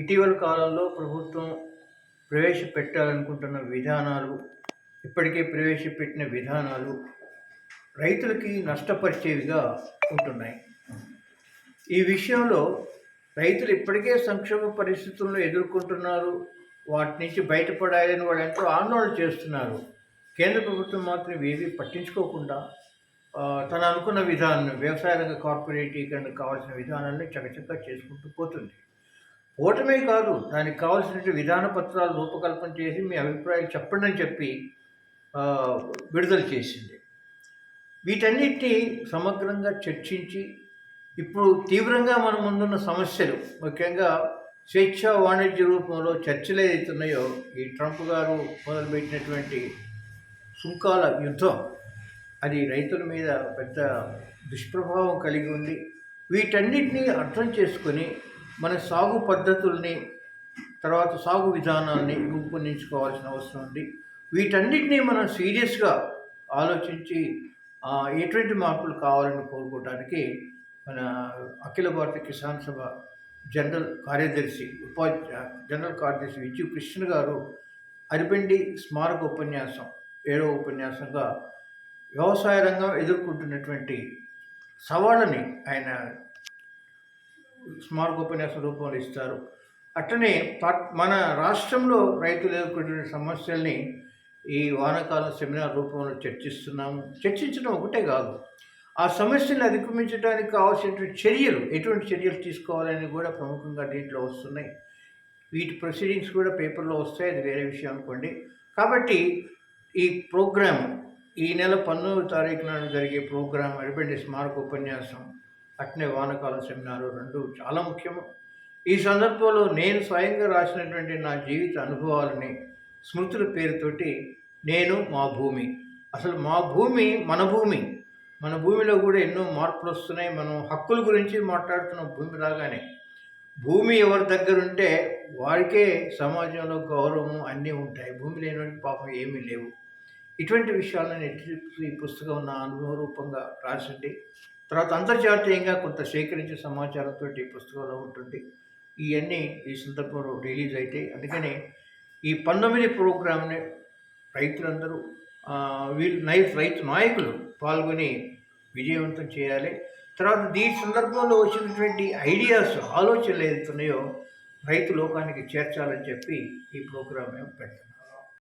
ఇటీవల కాలంలో ప్రభుత్వం ప్రవేశపెట్టాలనుకుంటున్న విధానాలు ఇప్పటికే ప్రవేశపెట్టిన విధానాలు రైతులకి నష్టపరిచేవిగా ఉంటున్నాయి. ఈ విషయంలో రైతులు ఇప్పటికే సంక్షోభ పరిస్థితులను ఎదుర్కొంటున్నారు. వాటి నుంచి బయటపడాలని వాళ్ళు ఎంతో ఆందోళన చేస్తున్నారు. కేంద్ర ప్రభుత్వం మాత్రం ఏవి పట్టించుకోకుండా తను అనుకున్న విధానం వ్యవసాయ రంగ కార్పొరేటీకరణకు కావాల్సిన విధానాన్ని చకచకా చేసుకుంటూ పోతుంది. ఓటమే కాదు దానికి కావాల్సిన విధాన పత్రాలు రూపకల్పన చేసి మీ అభిప్రాయాలు చెప్పండి అని చెప్పి విడుదల చేసింది. వీటన్నిటినీ సమగ్రంగా చర్చించి ఇప్పుడు తీవ్రంగా మన ముందున్న సమస్యలు ముఖ్యంగా స్వేచ్ఛ వాణిజ్య రూపంలో చర్చలు ఏదైతున్నాయో ఈ ట్రంప్ గారు మొదలుపెట్టినటువంటి సుంకాల యుద్ధం అది రైతుల మీద పెద్ద దుష్ప్రభావం కలిగి ఉంది. వీటన్నిటినీ అర్థం చేసుకొని మన సాగు పద్ధతుల్ని తర్వాత సాగు విధానాల్ని రూపొందించుకోవాల్సిన అవసరం ఉంది. వీటన్నిటినీ మనం సీరియస్గా ఆలోచించి ఎటువంటి మార్పులు కావాలని కోరుకోవడానికి మన అఖిల భారత కిసాన్ సభ జనరల్ కార్యదర్శి ఉపాధ్యాయ జనరల్ కార్యదర్శి విజయ్ కృష్ణ గారు అరిపెండి స్మారక ఉపన్యాసం ఏడవ ఉపన్యాసంగా వ్యవసాయ రంగం ఎదుర్కొంటున్నటువంటి సవాళ్ళని ఆయన స్మారక ఉపన్యాసం రూపంలో ఇస్తారు. అట్లనే పట్- మన రాష్ట్రంలో రైతులు ఎదుర్కొంటున్న సమస్యల్ని ఈ వానాకాలం సెమినార్ రూపంలో చర్చిస్తున్నాము. చర్చించడం ఒకటే కాదు. ఆ సమస్యలను అధిగమించడానికి కావాల్సినటువంటి చర్యలు ఎటువంటి చర్యలు తీసుకోవాలని కూడా ప్రముఖంగా దీంట్లో వస్తున్నాయి. వీటి ప్రొసీడింగ్స్ కూడా పేపర్లో వస్తాయి. అది వేరే విషయం అనుకోండి. కాబట్టి ఈ ప్రోగ్రాం ఈ నెల పంతొమ్మిదో తారీఖున జరిగే ప్రోగ్రాం అడిపెండి స్మారక ఉపన్యాసం అట్నే వానకాల సెమినారు రెండు చాలా ముఖ్యము. ఈ సందర్భంలో నేను స్వయంగా రాసినటువంటి నా జీవిత అనుభవాలని స్మృతుల పేరుతోటి నేను మా భూమి. అసలు మా భూమి మన భూమి. మన భూమిలో కూడా ఎన్నో మార్పులు వస్తున్నాయి. మనం హక్కుల గురించి మాట్లాడుతున్నాం భూమి రాగానే. భూమి ఎవరి దగ్గర ఉంటే వారికే సమాజంలో గౌరవం అన్నీ ఉంటాయి. భూమి లేనివాడికి పాపం ఏమీ లేవు. ఇటువంటి విషయాలను ఈ పుస్తకం నా అనుభవ రూపంగా రాసింది. తర్వాత అంతర్జాతీయంగా కొంత సేకరించే సమాచారంతో ఈ పుస్తకంలో ఉంటుంది. ఇవన్నీ ఈ సందర్భంలో రిలీజ్ అవుతాయి అందుకని ఈ పంతొమ్మిది ప్రోగ్రామ్ని రైతులందరూ ఆ, వీళ్ళు రైతు నాయకులు పాల్గొని విజయవంతం చేయాలి. తర్వాత దీని సందర్భంలో వచ్చినటువంటి ఐడియాస్ ఆలోచనలు ఏదైతున్నాయో రైతు లోకానికి చేర్చాలని చెప్పి ఈ ప్రోగ్రామ్ మేము పెడతాం